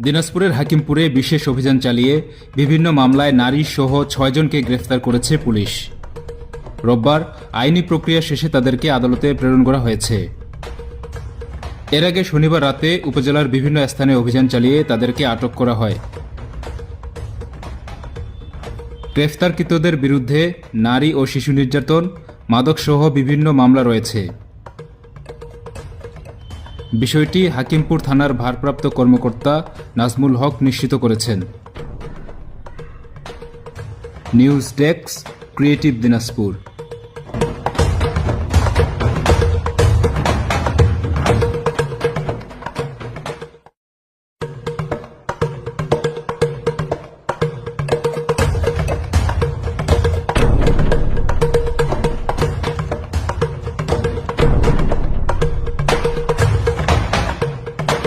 দিনাজপুরের হাকিমপুরে বিশেষ অভিযান চালিয়ে বিভিন্ন মামলায় নারী সহ ছয়জনকে গ্রেফতার করেছে পুলিশ। রোববার আইনি প্রক্রিয়া শেষে তাদেরকে আদালতে প্রেরণ করা হয়েছে। এর আগে শনিবার রাতে উপজেলার বিভিন্ন স্থানে অভিযান চালিয়ে তাদেরকে আটক করা হয়। গ্রেফতারকৃতদের বিরুদ্ধে নারী ও শিশু নির্যাতন, মাদকসহ বিভিন্ন মামলা রয়েছে। বিষয়টি হাকিমপুর থানার ভারপ্রাপ্ত কর্মকর্তা নাজমুল হক নিশ্চিত করেছেন। News desk creative Dinajpur.